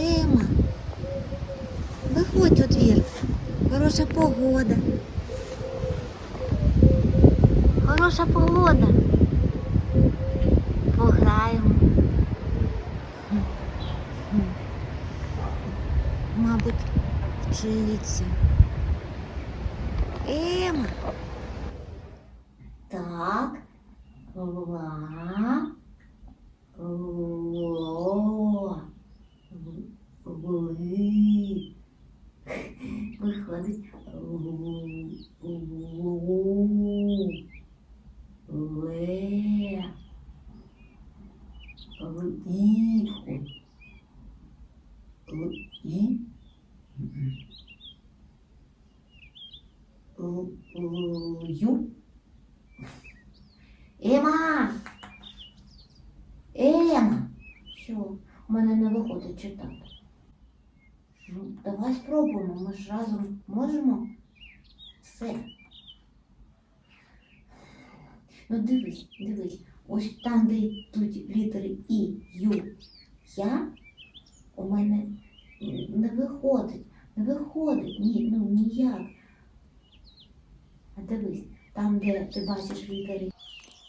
Ема, виходь у двір. Хороша погода. Хороша погода. Пограємо. Мабуть, вчиться. Ема. Так, голова. Ема! Ема! Що? У мене не виходить читати. Ну, давай спробуємо, ми ж разом можемо. Все. Ну дивись, дивись. Ось там, де йдуть літери І, Ю, Я, у мене не виходить. Не виходить. Ні, ну ніяк. А дивись, там, де ти бачиш літери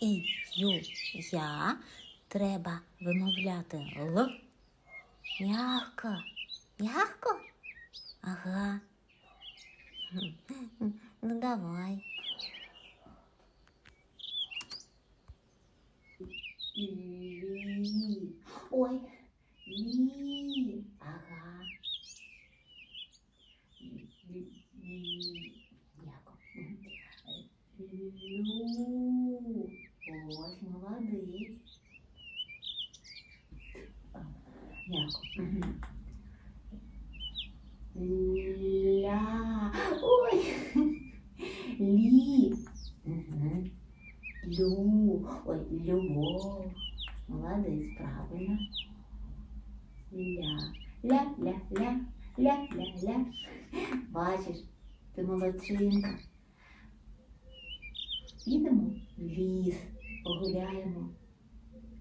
І, Ю, Я, треба вимовляти Л. Мягко. Мягко? Ага. Ну давай. Лі. Ой, лі. Ага. Лі. М'яко. Лю. Ось, молодець. М'яко. Ля. Ой. Лі. Лю. Ой, любов. Молодець, правильно. Ля. Ля, ля, ля, ля, ля, ля. Бачиш, ти молодчинка. Підемо в ліс, погуляємо.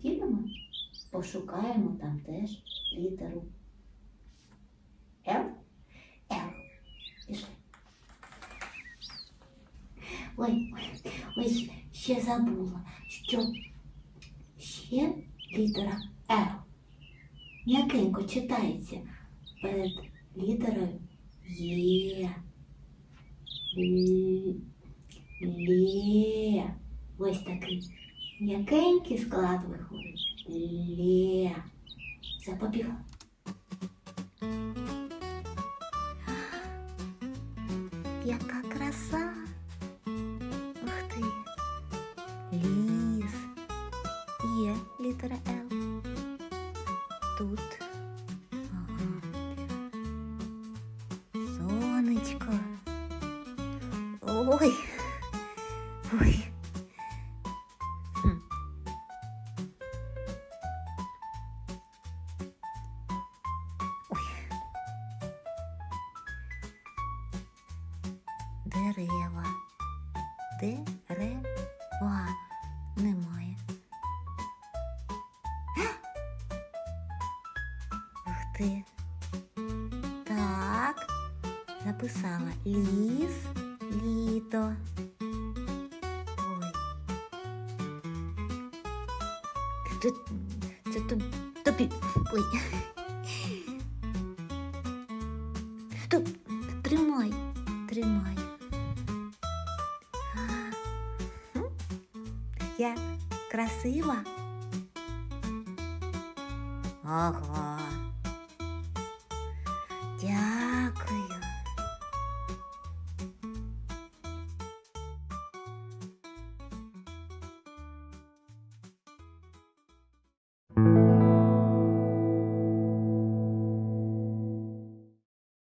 Підемо, пошукаємо там теж літеру. Л. Л. Пішли. Ой, ой, ще забула, що ще літера Л. М'якенько читається перед літерою Є. Лє. Ось такий м'якенький склад виходить. Лє. Все, побігла. Яка краса. Ух ти. Ліс. Є літера Л. Тут. Ага. Сонечко. Ой. Ой. Дерева. Дерева. Немає. Ух ти. Так. Написала ліс, літо. Ой. Це, це тоб- тобі. Ой. Стоп, тримай, тримай. Я красива? Ага.